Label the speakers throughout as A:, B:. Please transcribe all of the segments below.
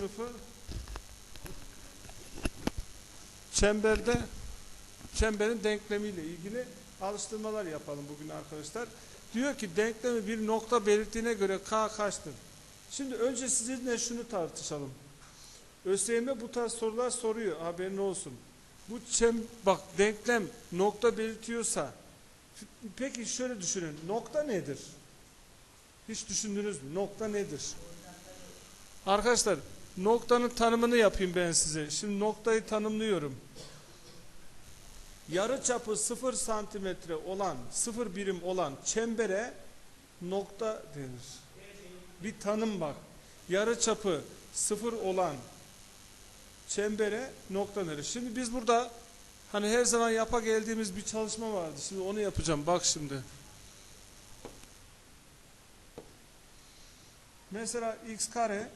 A: sınıfı çemberde çemberin denklemiyle ilgili alıştırmalar yapalım bugün arkadaşlar. Diyor ki denklemi bir nokta belirttiğine göre k kaçtır? Şimdi önce sizinle şunu tartışalım. ÖSYM bu tarz sorular soruyor haberin olsun. Bu çem bak denklem nokta belirtiyorsa peki şöyle düşünün nokta nedir? Hiç düşündünüz mü? Nokta nedir? Arkadaşlar noktanın tanımını yapayım ben size. Şimdi noktayı tanımlıyorum. Yarı çapı 0 santimetre olan, 0 birim olan çembere nokta denir. Bir tanım bak. Yarı çapı 0 olan çembere nokta denir. Şimdi biz burada hani her zaman yapa geldiğimiz bir çalışma vardı. Şimdi onu yapacağım. Bak şimdi. Mesela x kare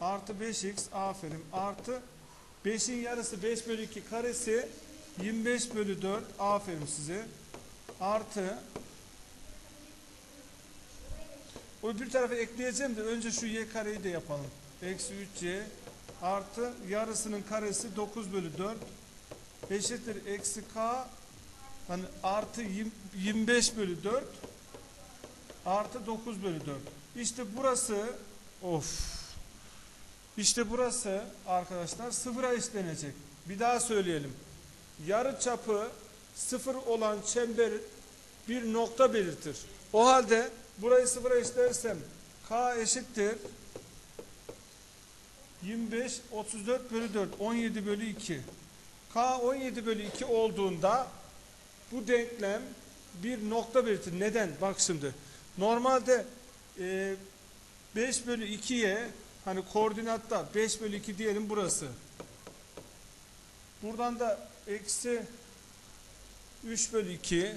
A: artı 5x aferin. Artı 5'in yarısı 5 bölü 2 karesi 25 bölü 4 aferin size. Artı. O bir tarafa ekleyeceğim de önce şu y kareyi de yapalım. Eksi 3y artı yarısının karesi 9 bölü 4 eşittir eksi k hani artı yirmi- 25 bölü 4 artı 9 bölü 4. İşte burası of işte burası arkadaşlar sıfıra eşlenecek. Bir daha söyleyelim. Yarı çapı sıfır olan çember bir nokta belirtir. O halde burayı sıfıra eşlersem k eşittir 25 34 bölü 4 17 bölü 2 k 17 bölü 2 olduğunda bu denklem bir nokta belirtir. Neden? Bak şimdi. Normalde e, 5 bölü 2'ye hani koordinatta 5 bölü 2 diyelim burası. Buradan da eksi 3 bölü 2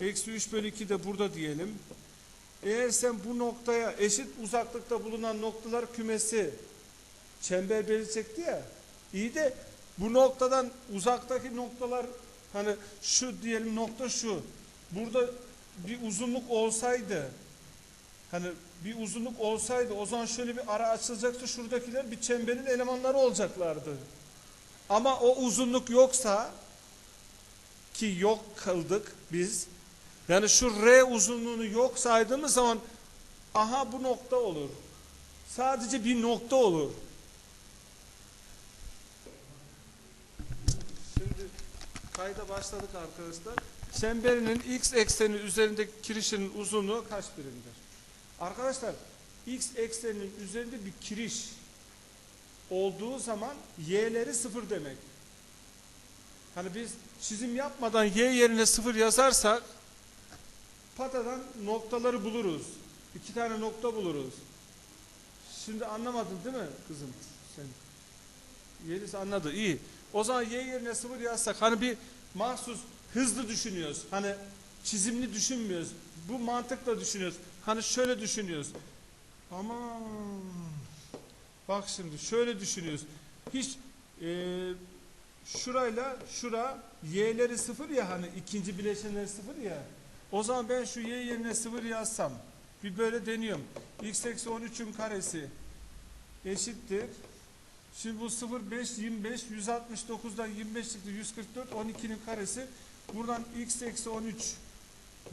A: eksi 3 bölü 2 de burada diyelim. Eğer sen bu noktaya eşit uzaklıkta bulunan noktalar kümesi çember belirtecekti ya. İyi de bu noktadan uzaktaki noktalar hani şu diyelim nokta şu. Burada bir uzunluk olsaydı hani bir uzunluk olsaydı o zaman şöyle bir ara açılacaktı. Şuradakiler bir çemberin elemanları olacaklardı. Ama o uzunluk yoksa ki yok kıldık biz. Yani şu R uzunluğunu yok saydığımız zaman aha bu nokta olur. Sadece bir nokta olur. Şimdi kayda başladık arkadaşlar. Çemberinin x ekseni üzerindeki kirişinin uzunluğu kaç birimdir? Arkadaşlar x ekseninin üzerinde bir kiriş olduğu zaman y'leri sıfır demek. Hani biz çizim yapmadan y yerine sıfır yazarsak patadan noktaları buluruz. İki tane nokta buluruz. Şimdi anlamadın değil mi kızım? Sen Yeliz anladı. iyi. O zaman y yerine sıfır yazsak hani bir mahsus hızlı düşünüyoruz. Hani çizimli düşünmüyoruz. Bu mantıkla düşünüyoruz. Hani şöyle düşünüyoruz. Aman. Bak şimdi şöyle düşünüyoruz. Hiç e, şurayla şura y'leri sıfır ya hani ikinci bileşenleri sıfır ya. O zaman ben şu y yerine sıfır yazsam bir böyle deniyorum. x eksi 13'ün karesi eşittir. Şimdi bu 0, 5, 25, 169'dan 25 çıktı 144, 12'nin karesi. Buradan x eksi 13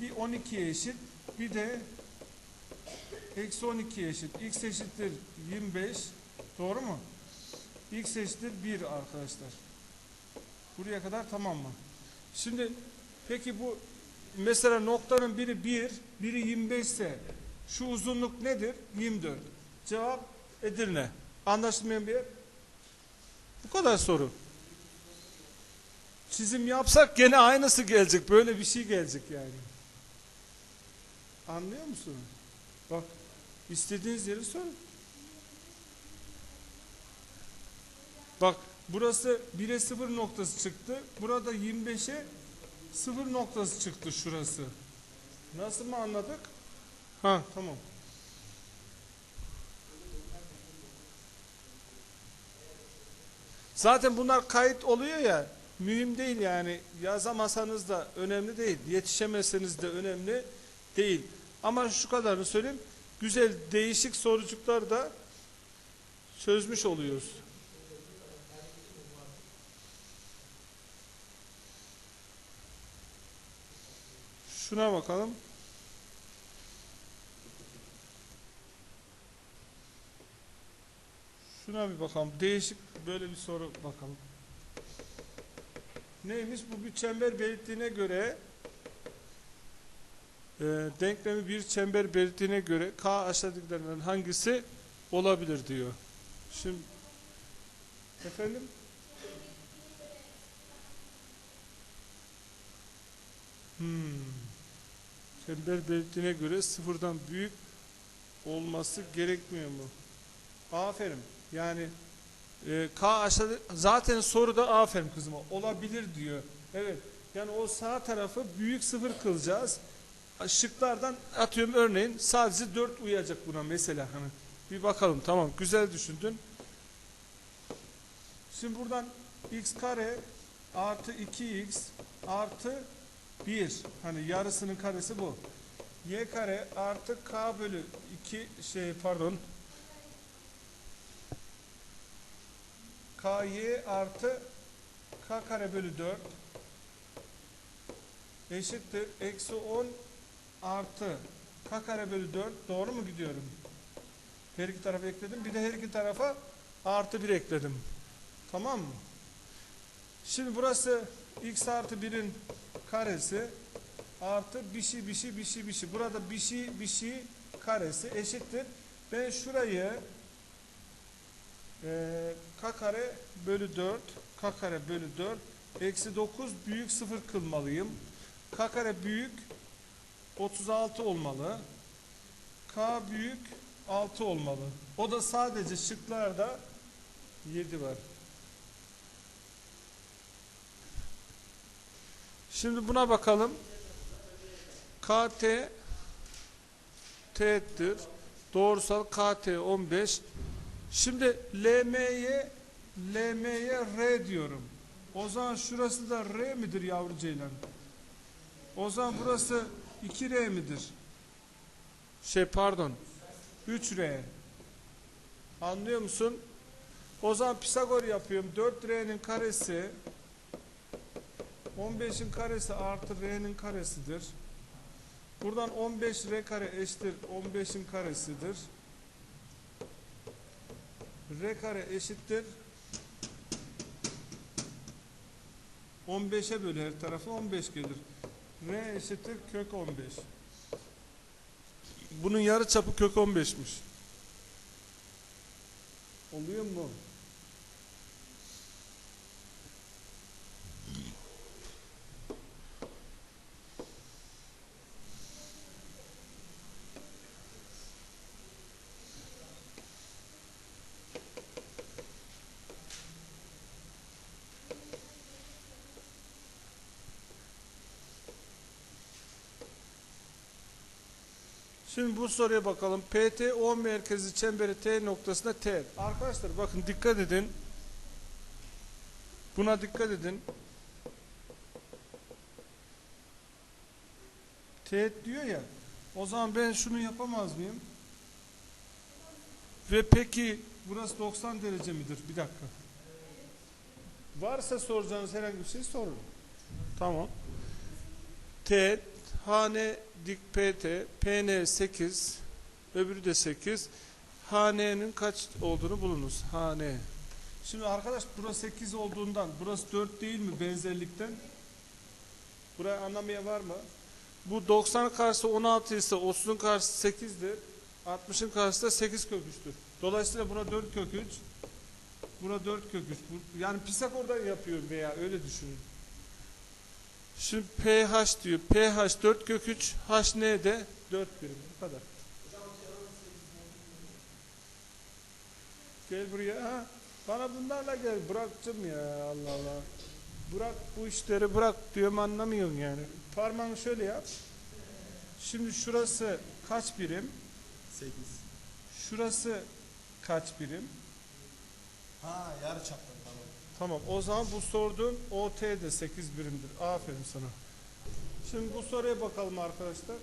A: bir 12'ye eşit. Bir de eksi 12'ye eşit. x eşittir 25. Doğru mu? x eşittir 1 arkadaşlar. Buraya kadar tamam mı? Şimdi peki bu mesela noktanın biri 1, biri 25 ise şu uzunluk nedir? 24. Cevap Edirne. Anlaşılmayan bir yer? Bu kadar soru. Çizim yapsak gene aynısı gelecek. Böyle bir şey gelecek yani. Anlıyor musun? Bak istediğiniz yeri sorun. Bak burası 1'e 0 noktası çıktı. Burada 25'e 0 noktası çıktı şurası. Nasıl mı anladık? Ha tamam. Zaten bunlar kayıt oluyor ya mühim değil yani yazamasanız da önemli değil yetişemezseniz de önemli değil ama şu kadarını söyleyeyim güzel değişik sorucuklar da çözmüş oluyoruz. Şuna bakalım. Şuna bir bakalım. Değişik böyle bir soru bakalım. Neymiş? Bu bir çember belirttiğine göre e, denklemi bir çember belirttiğine göre K aşağıdakilerden hangisi olabilir diyor. Şimdi efendim hmm. çember belirttiğine göre sıfırdan büyük olması gerekmiyor mu? Aferin. Yani e, K aşağıda zaten soruda aferin kızıma olabilir diyor. Evet. Yani o sağ tarafı büyük sıfır kılacağız. Şıklardan atıyorum örneğin sadece 4 uyacak buna mesela hani. Bir bakalım tamam güzel düşündün. Şimdi buradan x kare artı 2x artı 1 hani yarısının karesi bu. y kare artı k bölü 2 şey pardon ky artı k kare bölü 4 eşittir eksi 10 artı k kare bölü 4 doğru mu gidiyorum? Her iki tarafa ekledim. Bir de her iki tarafa artı 1 ekledim. Tamam mı? Şimdi burası x artı 1'in karesi artı bir şey bir şey bir şey bir şey. Burada bir şey bir şey karesi eşittir. Ben şurayı e, k kare bölü 4 k kare bölü 4 eksi 9 büyük 0 kılmalıyım. k kare büyük 36 olmalı. K büyük 6 olmalı. O da sadece şıklarda 7 var. Şimdi buna bakalım. KT T'dir. Doğrusal KT 15. Şimdi LM'ye LM'ye R diyorum. O zaman şurası da R midir yavru ceylan? O zaman burası 2R midir? Şey pardon. 3R. Anlıyor musun? O zaman Pisagor yapıyorum. 4R'nin karesi 15'in karesi artı R'nin karesidir. Buradan 15R kare eşittir 15'in karesidir. R kare eşittir 15'e bölü her tarafı 15 gelir. R eşittir kök 15. Bunun yarı çapı kök 15'miş. Oluyor mu? Şimdi bu soruya bakalım. PT O merkezi çemberi T noktasında T. Arkadaşlar bakın dikkat edin. Buna dikkat edin. Teğet diyor ya. O zaman ben şunu yapamaz mıyım? Ve peki burası 90 derece midir? Bir dakika. Varsa soracağınız herhangi bir şey sorun. Tamam. Teğet hane dik PT, PN 8, öbürü de 8. HN'nin kaç olduğunu bulunuz. HN. Şimdi arkadaş burası 8 olduğundan, burası 4 değil mi benzerlikten? Burayı anlamaya var mı? Bu 90'ın karşısı 16 ise 30'un karşısı 8'dir. 60'ın karşısı da 8 kök 3'tür. Dolayısıyla buna 4 kök 3. Buna 4 kök 3. Bu- Yani Pisagor'dan yapıyorum veya öyle düşünün. Şimdi pH diyor. pH 4 kök 3. H ne de 4 birim. Bu kadar. Gel buraya. Ha. Bana bunlarla gel. Bıraktım ya Allah Allah. Bırak bu işleri bırak diyorum anlamıyorsun yani. Parmağını şöyle yap. Şimdi şurası kaç birim?
B: 8.
A: Şurası kaç birim?
B: Ha yarı çaplı tamam.
A: O zaman bu sorduğun OT de 8 birimdir. Aferin sana. Şimdi bu soruya bakalım arkadaşlar.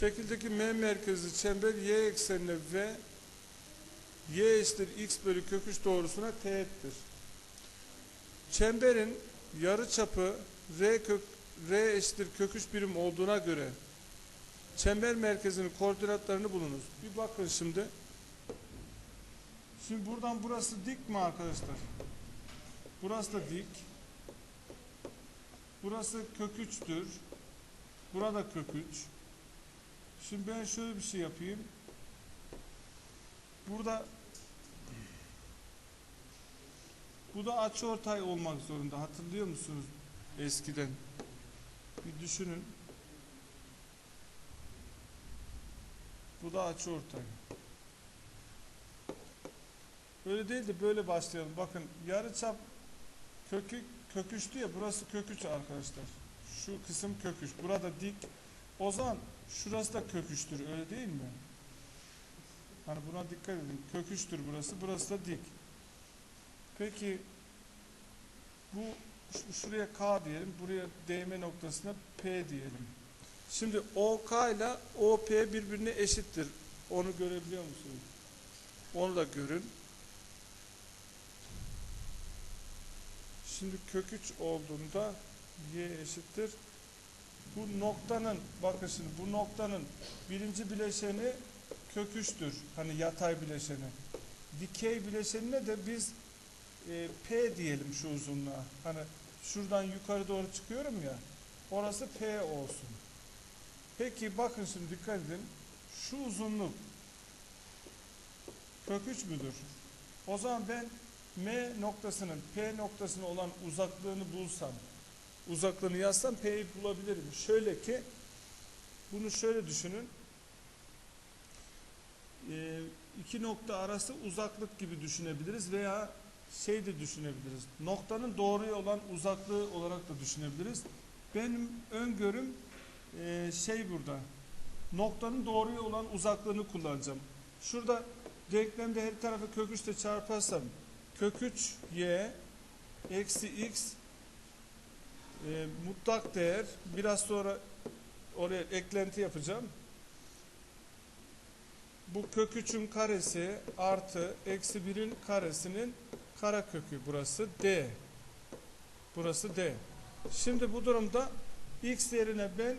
A: Şekildeki M merkezi çember Y eksenine ve y eşittir x bölü kök 3 doğrusuna teğettir. Çemberin yarıçapı r kök r eşittir kök 3 birim olduğuna göre çember merkezinin koordinatlarını bulunuz. Bir bakın şimdi. Şimdi buradan burası dik mi arkadaşlar? Burası da dik. Burası kök 3'tür. Burada kök 3. Şimdi ben şöyle bir şey yapayım. Burada bu da açıortay olmak zorunda. Hatırlıyor musunuz eskiden? Bir düşünün. Bu da açıortay. Öyle değil de böyle başlayalım. Bakın yarıçap kökü kök üçtü ya burası kök üç arkadaşlar. Şu kısım kök üç. Burada dik. O zaman şurası da kök üçtür. Öyle değil mi? Hani buna dikkat edin. Kök üçtür burası. Burası da dik. Peki bu şuraya K diyelim. Buraya değme noktasına P diyelim. Şimdi OK ile OP birbirine eşittir. Onu görebiliyor musunuz? Onu da görün. Şimdi kök 3 olduğunda y eşittir. Bu noktanın bakın şimdi bu noktanın birinci bileşeni kök 3'tür. Hani yatay bileşeni. Dikey bileşenine de biz e, P diyelim şu uzunluğa. Hani şuradan yukarı doğru çıkıyorum ya. Orası P olsun. Peki bakın şimdi dikkat edin. Şu uzunluk kök 3 müdür? O zaman ben M noktasının P noktasına olan uzaklığını bulsam, uzaklığını yazsam P'yi bulabilirim. Şöyle ki, bunu şöyle düşünün. Ee, iki nokta arası uzaklık gibi düşünebiliriz veya şey de düşünebiliriz. Noktanın doğruya olan uzaklığı olarak da düşünebiliriz. Benim öngörüm e, şey burada. Noktanın doğruya olan uzaklığını kullanacağım. Şurada denklemde her tarafı kök 3 ile çarparsam kök 3 y eksi x e, mutlak değer biraz sonra oraya eklenti yapacağım. Bu kök 3'ün karesi artı eksi 1'in karesinin karekökü burası d. Burası d. Şimdi bu durumda x yerine ben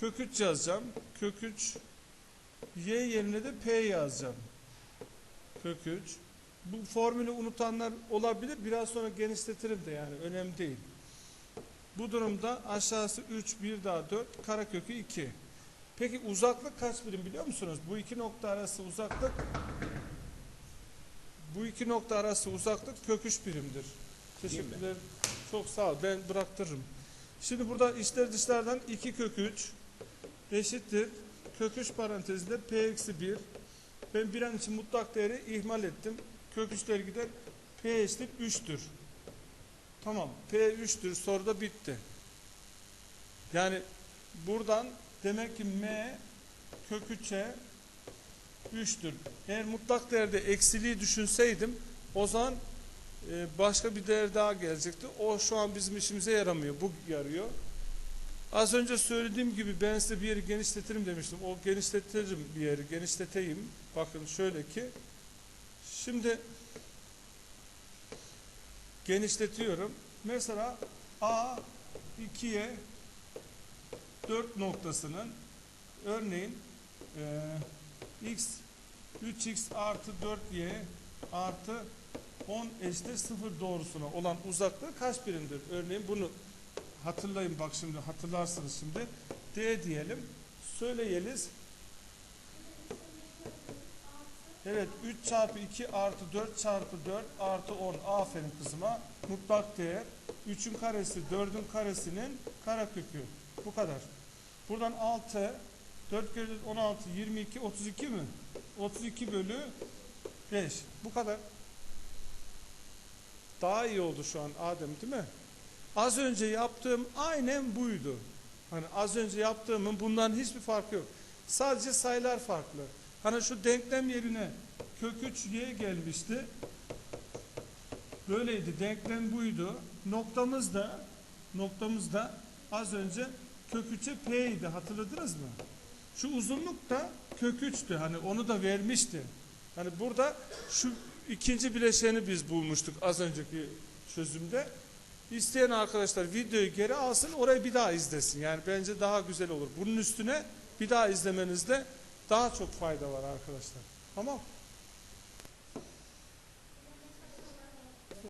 A: kök 3 yazacağım. Kök 3 y yerine de p yazacağım. Kök 3 bu formülü unutanlar olabilir. Biraz sonra genişletirim de yani önemli değil. Bu durumda aşağısı 3, 1 daha 4, karekökü 2. Peki uzaklık kaç birim biliyor musunuz? Bu iki nokta arası uzaklık bu iki nokta arası uzaklık kök 3 birimdir. Teşekkürler. Çok sağ ol. Ben bıraktırırım. Şimdi burada içler dışlardan 2 kök 3 eşittir. Kök 3 parantezinde p eksi 1. Ben bir an için mutlak değeri ihmal ettim. Kök 3'ler gider. P eşittir 3'tür. Tamam. P 3'tür. Soru da bitti. Yani buradan demek ki M kök 3'e 3'tür. Eğer mutlak değerde eksiliği düşünseydim o zaman e, başka bir değer daha gelecekti. O şu an bizim işimize yaramıyor. Bu yarıyor. Az önce söylediğim gibi ben size bir yeri genişletirim demiştim. O genişletirim bir yeri, genişleteyim. Bakın şöyle ki. Şimdi genişletiyorum. Mesela A 2'ye 4 noktasının örneğin e, x 3x artı 4y artı 10 eşittir 0 doğrusuna olan uzaklığı kaç birimdir? Örneğin bunu hatırlayın bak şimdi hatırlarsınız şimdi. D diyelim. Söyleyeliz. Evet 3 çarpı 2 artı 4 çarpı 4 artı 10. Aferin kızıma. Mutlak değer. 3'ün karesi 4'ün karesinin karekökü. Bu kadar. Buradan 6 4 kere 4 16 22 32 mi? 32 bölü 5. Bu kadar. Daha iyi oldu şu an Adem değil mi? Az önce yaptığım aynen buydu. Hani az önce yaptığımın bundan hiçbir farkı yok. Sadece sayılar farklı. Hani şu denklem yerine kök 3 y gelmişti. Böyleydi. Denklem buydu. Noktamız da noktamız da az önce kök 3'e p idi. Hatırladınız mı? Şu uzunluk da kök 3'tü. Hani onu da vermişti. Hani burada şu ikinci bileşeni biz bulmuştuk az önceki çözümde. İsteyen arkadaşlar videoyu geri alsın orayı bir daha izlesin. Yani bence daha güzel olur. Bunun üstüne bir daha izlemenizde daha çok fayda var arkadaşlar. Tamam.